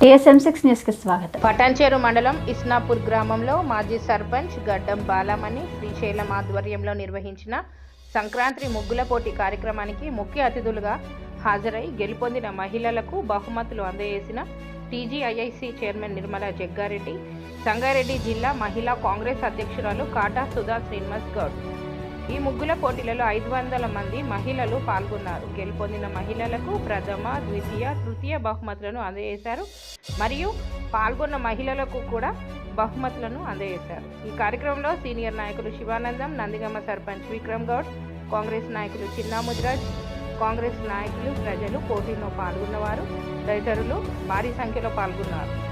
ASM six న్యూస్కి స్వాగతం. పటాన్చేరు మండలం ఇస్నాపూర్ గ్రామంలో మాజీ సర్పంచ్ గడ్డం బాలమణి శ్రీశైలం ఆధ్వర్యంలో నిర్వహించిన సంక్రాంతి ముగ్గుల పోటీ కార్యక్రమానికి ముఖ్య అతిథులుగా హాజరై గెలుపొందిన మహిళలకు బహుమతులు అందజేసిన T G I I C chairman Nirmala Jaggareddy Sangareddy జిల్లా మహిళా కాంగ్రెస్ అధ్యక్షురాలు కాటా సుధా శ్రీనివాస్ గౌడ్ ఈ ముగ్గుల పోటీలలో ఐదు వందల మంది మహిళలు పాల్గొన్నారు. గెలుపొందిన మహిళలకు ప్రథమ ద్వితీయ తృతీయ బహుమతులను అందజేశారు. మరియు పాల్గొన్న మహిళలకు కూడా బహుమతులను అందజేశారు. ఈ కార్యక్రమంలో సీనియర్ నాయకులు శివానందం నందిగమ్మ సర్పంచ్ విక్రమ్ గౌడ్ కాంగ్రెస్ నాయకులు చిన్నాముద్రాజ్ కాంగ్రెస్ నాయకులు ప్రజలు పోటీలో పాల్గొన్నవారు. తదితరులు భారీ సంఖ్యలో పాల్గొన్నారు.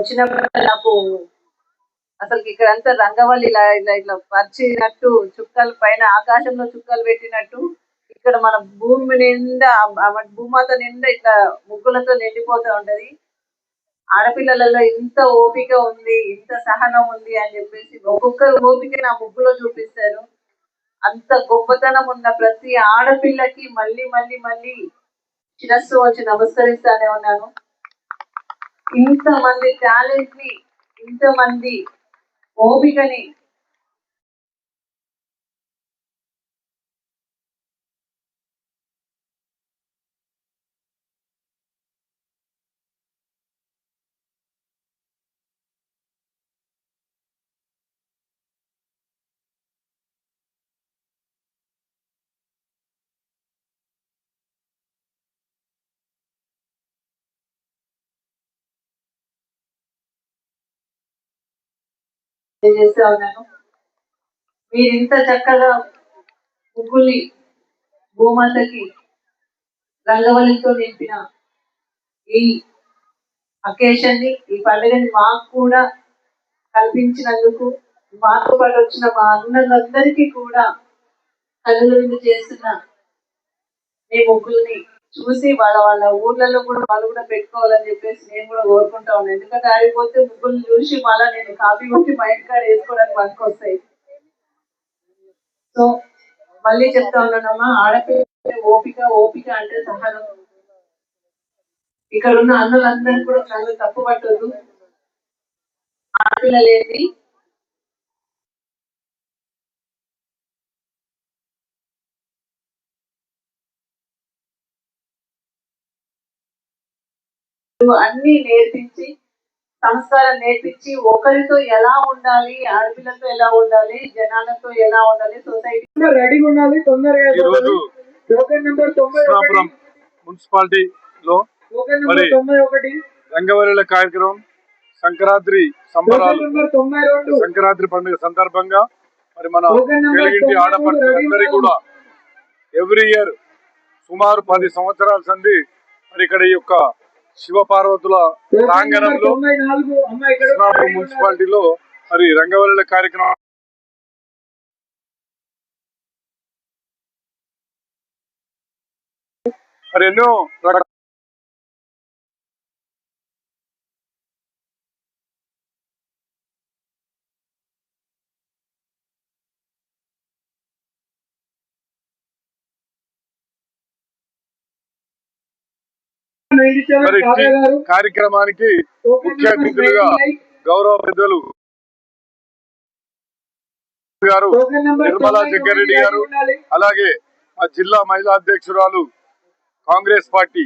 వచ్చినప్పుడు నాకు అసలు ఇక్కడ అంతా రంగవల్లి ఇలా ఇలా ఇట్లా పరిచినట్టు చుక్కలు పైన ఆకాశంలో చుక్కలు పెట్టినట్టు ఇక్కడ మన భూమి నిండా మన భూమాత నిండా ఇట్లా ముగ్గులతో నిండిపోతూ ఉంటది. ఆడపిల్లలలో ఇంత ఓపిక ఉంది ఇంత సహనం ఉంది అని చెప్పేసి ఒక్కొక్కరు ఓపిక నా ముగ్గులో చూపిస్తారు. అంత గొప్పతనం ఉన్న ప్రతి ఆడపిల్లకి మళ్ళీ మళ్ళీ మళ్ళీ శిరస్సు వచ్చి నమస్కరిస్తానే ఉన్నాను. ఇంతమంది టాలెంట్ని ఇంతమంది ఓపికని చేస్తా ఉన్నాను మీరు ఇంత చక్కగా ముగ్గుల్ని భూమాతకి రంగవల్లితో నింపిన ఈ అకేషన్ని ఈ పండుగని మాకు కూడా కల్పించినందుకు మాతో పాటు వచ్చిన మా అన్నలందరికీ కూడా కళ్ళు చేస్తున్న మీ ముగ్గుల్ని చూసి వాళ్ళ వాళ్ళ ఊర్లలో కూడా వాళ్ళు కూడా పెట్టుకోవాలని చెప్పేసి నేను కూడా కోరుకుంటా ఉన్నాను. ఎందుకంటే ఆడిపోతే ముగ్గులు చూసి మళ్ళీ నేను కాపీ కొట్టి మా ఇంటికాడ వేసుకోవడానికి మనకు వస్తాయి. సో మళ్ళీ చెప్తా ఉన్నానమ్మా ఆడపిల్ల ఓపిక ఓపిక అంటే సహనం. ఇక్కడ ఉన్న అన్నలందరూ కూడా నన్ను తప్పు పట్టదు ఆడపిల్లలేంది అన్ని నేర్పించి సంస్కారం నేర్పించి ఒకరితో ఎలా ఉండాలి ఆడపిల్లతో ఎలా ఉండాలి జనాలతో ఎలా ఉండాలి సొసైటీ రెడీగా ఉండాలి తొందరగా టోకెన్ నెంబర్ తొంభై నెంబర్ తొంభై ఒకటి. రంగవల్లుల కార్యక్రమం సంక్రాంతి సంబరాలు. సంక్రాంతి పండుగ సందర్భంగా మరి మన తెలుగింటి రెడీగా కూడా ఎవ్రీ ఇయర్ సుమారు పది సంవత్సరాల సంది మరి ఇక్కడ ఈ యొక్క శివపార్వతుల ప్రాంగణంలో మున్సిపాలిటీలో మరి రంగవల్లి కార్యక్రమం మరి ఎన్నో మరి కార్యక్రమానికి ముఖ్య అతిథులుగా గౌరవ పెద్దలు గారు నిర్మలా జగ్గారెడ్డి గారు అలాగే ఆ జిల్లా మహిళా అధ్యక్షురాలు కాంగ్రెస్ పార్టీ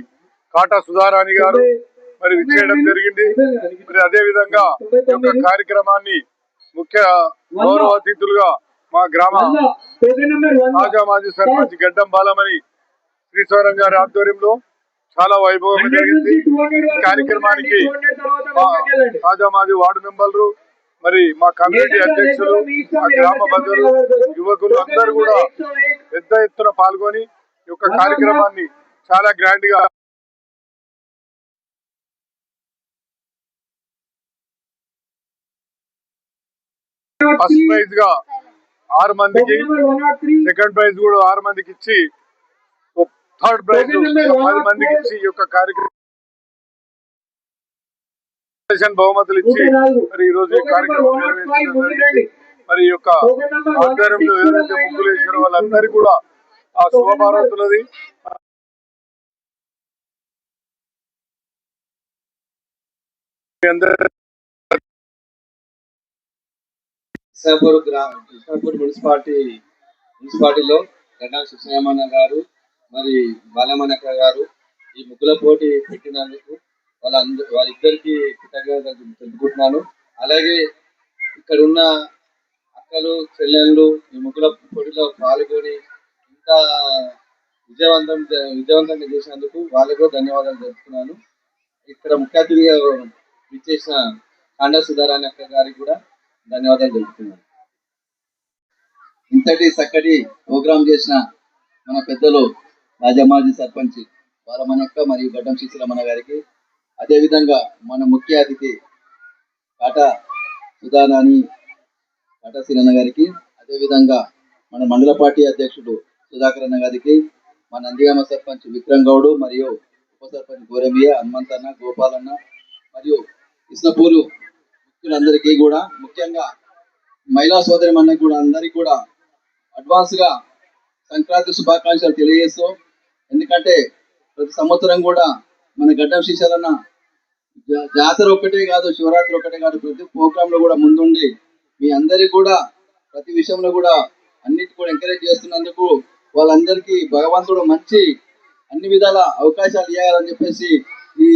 కాటా సుధారాణి గారు మరి విచ్చేయడం జరిగింది. మరి అదే విధంగా ఈ యొక్క కార్యక్రమాన్ని ముఖ్య గౌరవ అతిథులుగా మా గ్రామ తాజా మాజీ సర్పంచ్ గడ్డం బాలమణి శ్రీశ్వరం గారి ఆధ్వర్యంలో చాలా వైభవంగా జరిగింది. కార్యక్రమానికి తాజా మాజీ వార్డు మెంబర్లు మరి మా కమ్యూనిటీ అధ్యక్షులు మా గ్రామ ప్రజలు యువకులు అందరూ కూడా పెద్ద ఎత్తున పాల్గొని ఈ యొక్క కార్యక్రమాన్ని చాలా గ్రాండ్గా ఫస్ట్ ప్రైజ్గా ఆరు మందికి సెకండ్ ప్రైజ్ కూడా ఆరు మందికి ఇచ్చి థర్డ్ ప్రైజ్ పది మందికి ఇచ్చి ఈ యొక్క కార్యక్రమం బహుమతులు ఇచ్చి మరి ఈ రోజు ఈ కార్యక్రమం మరి ఈ యొక్క ఆధ్వర్యంలో ఎవరైతే ముగ్గులు వేసారో వాళ్ళందరికీ కూడా ఆ శుభభారతులది మీ అందరి కృష్ణాపూర్ గ్రామ కృష్ణాపూర్ మున్సిపాలిటీ మున్సిపాలిటీలో గడ్డా సుశీలమన్న గారు మరి బాలమనక్క గారు ఈ ముగ్గుల పోటీ పెట్టినందుకు వాళ్ళ వాళ్ళిద్దరికి కృతజ్ఞతలు తెలుపుకుంటున్నాను. అలాగే ఇక్కడ ఉన్న అక్కలు చెల్లెళ్ళు ఈ ముగ్గుల పోటీలో పాల్గొని ఇంత విజయవంతం విజయవంతంగా చేసినందుకు వాళ్ళకు ధన్యవాదాలు తెలుపుతున్నాను. ఇక్కడ ముఖ్య అతిథిగా విచ్చేసిన కాండ సుధారాణి అక్క గారికి కూడా ధన్యవాదాలు తెలుపుతున్నాను. ఇంతటి చక్కటి ప్రోగ్రాం చేసిన మన పెద్దలు రాజమాజి సర్పంచ్ బాలమనక్క మరియు గడ్డం శిశిరమణ గారికి. అదేవిధంగా మన ముఖ్య అతిథి కాటా సుధానాని కాటా సిరన్న గారికి. అదేవిధంగా మన మండల పార్టీ అధ్యక్షుడు సుధాకర్ అన్న గారికి. మన నందిగామ సర్పంచ్ విక్రమ్ గౌడ్ మరియు ఉప సర్పంచ్ గోరమియ హనుమంతన్న గోపాలన్న మరియు కృష్ణపూరు ముఖ్యులందరికీ కూడా ముఖ్యంగా మహిళా సోదరి మన్నకి కూడా అందరికీ కూడా అడ్వాన్స్గా సంక్రాంతి శుభాకాంక్షలు తెలియజేస్తూ ఎందుకంటే ప్రతి సంవత్సరం కూడా మన గడ్డం శిష్యాలన్న జాతర ఒక్కటే కాదు శివరాత్రి ఒకటే కాదు ప్రతి ప్రోగ్రాంలో కూడా ముందుండి మీ అందరికీ కూడా ప్రతి విషయంలో కూడా అన్నిటి కూడా ఎంకరేజ్ చేస్తున్నందుకు వాళ్ళందరికీ భగవంతుడు మంచి అన్ని విధాల అవకాశాలు ఇవ్వాలని చెప్పేసి ఈ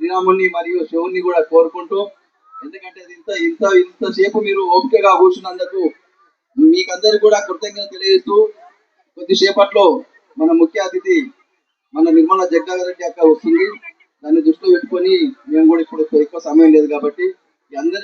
శ్రీరాముని మరియు శివుణ్ణి కూడా కోరుకుంటూ ఎందుకంటే అది ఇంత ఇంత ఇంతసేపు మీరు ఓపికగా కూర్చున్నందుకు మీకందరికి కూడా కృతజ్ఞత తెలియజేస్తూ కొద్దిసేపట్లో మన ముఖ్య అతిథి మన నిర్మల జగ్గారెడ్డి అక్క వస్తుంది. దాన్ని దృష్టిలో పెట్టుకొని మేము కూడా ఇప్పుడు ఎక్కువ సమయం లేదు కాబట్టి అందరి